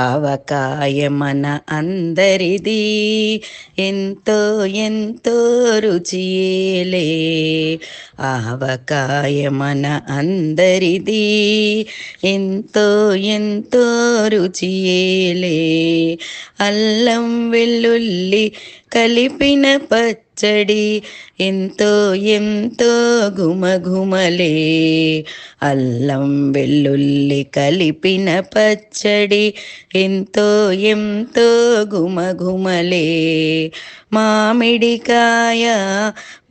ఆవకాయ మన అందరిది ఎంతో ఎంతో రుచియేలే ఆవకాయ మన అందరిది ఎంతో ఎంతో రుచియేలే అల్లం వెల్లుల్లి కలిపిన పచ్చడి ఎంతో ఎంతో గుమగుమలే అల్లం వెల్లుల్లి కలిపిన పచ్చడి ఎంతో ఎంతో గుమగుమలే మామిడికాయ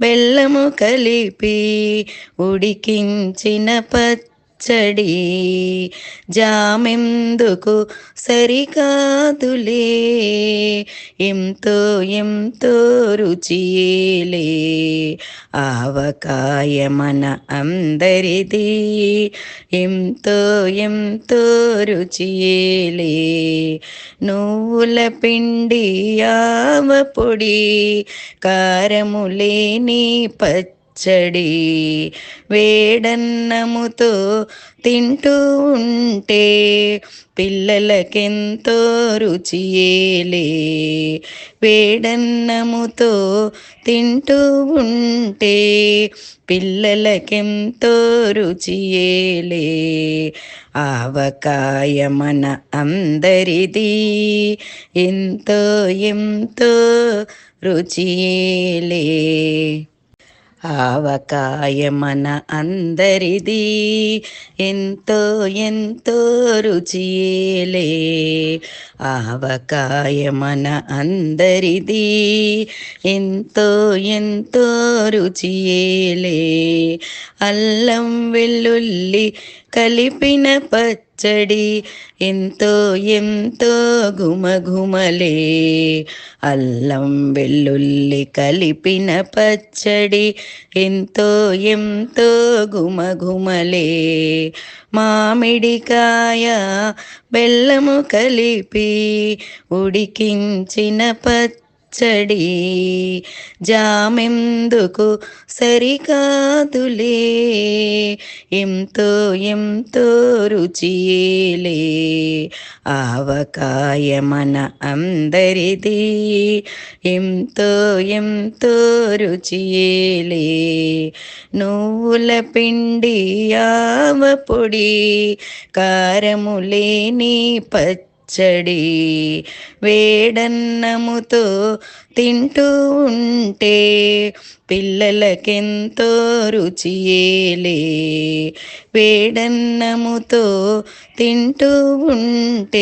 బెల్లము కలిపి ఉడికించిన పచ్చడి జామెందుకు సరికాదులే. ఎంతో ఎంతో రుచియేలే ఆవకాయ మన అందరిది. ఎంతో ఎంతో రుచియేలే నువ్వుల పిండి ఆవ పొడి కారము లేని పచ్చడి వేడన్నముతో తింటూ ఉంటే పిల్లలకెంతో రుచియేలే వేడన్నముతో తింటూ ఉంటే పిల్లలకెంతో రుచియేలే ఆవకాయ మన అందరిది ఎంతో ఎంతో రుచియేలే ఆవకాయ మన అందరిది. ఎంతో ఎంతో రుచియేలే ఆవకాయ మన అందరిది. ఎంతో ఎంతో రుచియేలే అల్లం వెల్లుల్లి కలిపిన పచ్చడి ఎంతో ఎంతో గుమఘుమలే అల్లం వెల్లుల్లి కలిపిన పచ్చడి ఎంతో ఎంతో గుమఘుమలే మామిడికాయ బెల్లము కలిపి ఉడికించిన పచ్చడి ముచ్చడి జామెందుకు సరికాదులే. ఎంతో ఎంతో రుచియేలే ఆవకాయ మన అందరిది. ఎంతో ఎంతో రుచియేలే నువ్వుల పిండి ఆవ పొడి కారము లేని పచ్చడి పచ్చడి వేడన్నముతో తింటూ ఉంటే పిల్లలకెంతో రుచియేలే వేడన్నముతో తింటూ ఉంటే